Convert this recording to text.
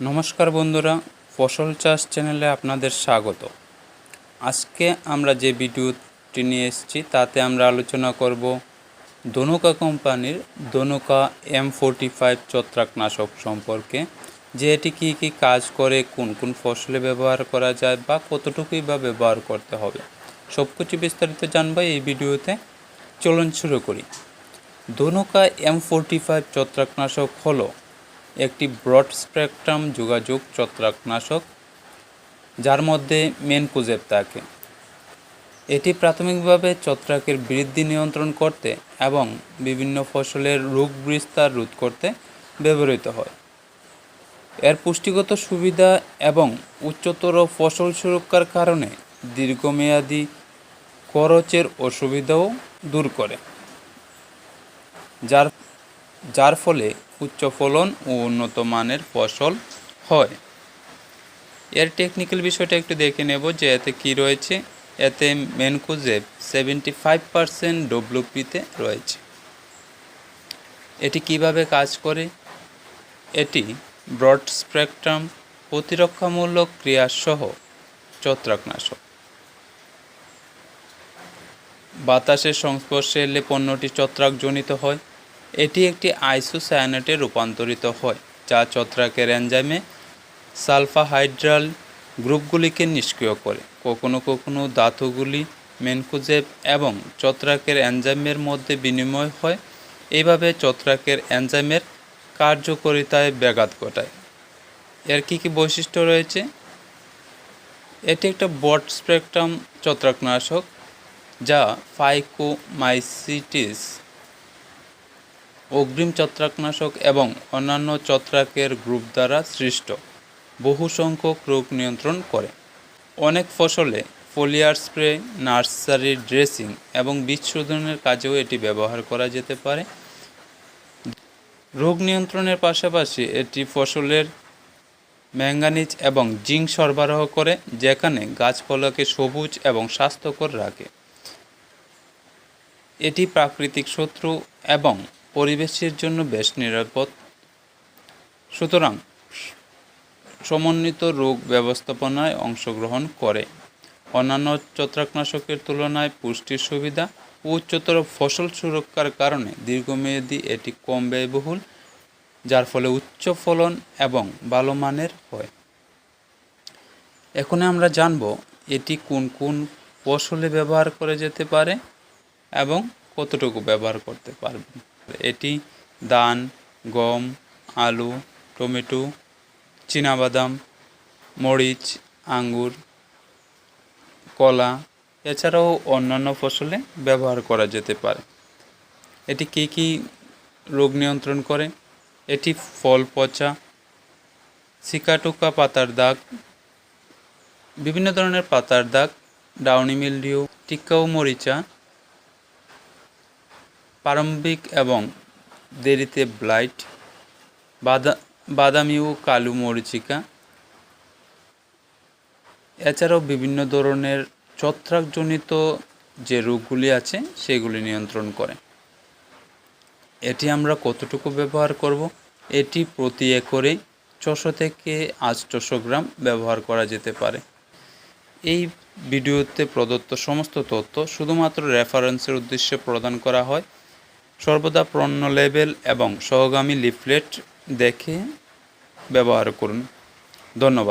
নমস্কার বন্ধুরা, ফসল চাষ চ্যানেলে আপনাদের স্বাগত। আজকে আমরা যে ভিডিওটি নিয়ে এসেছি, তাতে আমরা আলোচনা করব দনুকা কোম্পানির দনুকা এম ফোরটি ফাইভ ছত্রাকনাশক সম্পর্কে, যে এটি কী কী কাজ করে, কোন কোন ফসলে ব্যবহার করা যায় বা কতটুকুই বা ব্যবহার করতে হবে সব কিছু বিস্তারিত জানব এই ভিডিওতে। চলুন শুরু করি। দনুকা এম ফোরটি ফাইভ ছত্রাকনাশক হলো একটি ব্রড স্পেকট্রাম যোগাযোগ ছত্রাকনাশক, যার মধ্যে মেনকুজেব থাকে। এটি প্রাথমিকভাবে ছত্রাকের বৃদ্ধি নিয়ন্ত্রণ করতে এবং বিভিন্ন ফসলের রোগ বিস্তার রোধ করতে ব্যবহৃত হয়। এর পুষ্টিগত সুবিধা এবং উচ্চতর ফসল সুরক্ষার কারণে দীর্ঘমেয়াদী খরচের অসুবিধাও দূর করে, যার যার ফলে উচ্চ ফলন ও উন্নত মানের ফসল হয়। এর টেকনিক্যাল বিষয়টা একটু দেখে নেব যে এতে কি রয়েছে। এতে মেনকুজেব সেভেন্টি ফাইভ পারসেন্ট ডব্লিউপিতে রয়েছে। এটি কীভাবে কাজ করে? এটি ব্রড স্পেকট্রাম প্রতিরক্ষামূলক ক্রিয়াসহ ছত্রাকনাশক। বাতাসের সংস্পর্শে এলে পণ্যটি ছত্রাকজনিত হয়। এটি একটি আইসোসায়ানেটে রূপান্তরিত হয়, যা ছত্রাকের এনজাইমে সালফাহাইড্রাল গ্রুপগুলিকে নিষ্ক্রিয় করে। কখনো কখনো ধাতুগুলি মেনকুজেব এবং ছত্রাকের এনজাইমের মধ্যে বিনিময় হয়। এইভাবে ছত্রাকের এনজাইমের কার্যকরিতায় ব্যাঘাত ঘটায়। এর কী কী বৈশিষ্ট্য রয়েছে? এটি একটা বট স্পেকট্রাম ছত্রাকনাশক, যা ফাইকোমাইসিটিস অগ্রিম ছত্রাকনাশক এবং অন্যান্য ছত্রাকের গ্রুপ দ্বারা সৃষ্ট। বহু সংখ্যক রোগ নিয়ন্ত্রণ করে। অনেক ফসলে ফোলিয়ার স্প্রে, নার্সারি ড্রেসিং এবং বীজ শোধনের কাজেও এটি ব্যবহার করা যেতে পারে। রোগ নিয়ন্ত্রণের পাশাপাশি এটি ফসলের ম্যাঙ্গানিজ এবং জিঙ্ক সরবরাহ করে, যেখানে গাছপালাকে সবুজ এবং স্বাস্থ্যকর রাখে। এটি প্রাকৃতিক শত্রু এবং পরিবেশের জন্য বেশ নিরাপদ। সুতরাং, সমন্বিত রোগ ব্যবস্থাপনায় অংশগ্রহণ করে। অন্যান্য ছত্রাকনাশকের তুলনায় পুষ্টির সুবিধা উচ্চতর ফসল সুরক্ষার কারণে দীর্ঘমেয়াদী এটি কম ব্যয়বহুল, যার ফলে উচ্চ ফলন এবং ভালো মানের হয়। এখন আমরা জানব এটি কোন কোন ফসলে ব্যবহার করে যেতে পারে এবং কতটুকু ব্যবহার করতে পারবেন। এটি ধান, গম, আলু, টমেটো, চীনাবাদাম, মরিচ, আঙ্গুর, কলা, এছাড়াও অন্যান্য ফসলে ব্যবহার করা যেতে পারে। এটি কী কী রোগ নিয়ন্ত্রণ করে? এটি ফল, পচা সিকাটুকা পাতার দাগ, বিভিন্ন ধরনের পাতার দাগ, ডাউনি মিলডিউ টিক্কা ও মরিচা প্রারম্ভিক এবং দেরিতে ব্লাইট, বাদা, বাদামি ও কালো মরিচিকা। এছাড়াও বিভিন্ন ধরনের ছত্রাকজনিত যে রোগগুলি আছে, সেগুলি নিয়ন্ত্রণ করে। এটি আমরা কতটুকু ব্যবহার করব? এটি প্রতি একরে ছশো থেকে আটশোশো গ্রাম ব্যবহার করা যেতে পারে। এই ভিডিওতে প্রদত্ত সমস্ত তথ্য শুধুমাত্র রেফারেন্সের উদ্দেশ্যে প্রদান করা হয়। সর্বদা পণ্য লেবেল এবং সহগামী লিফলেট দেখে ব্যবহার করুন। ধন্যবাদ।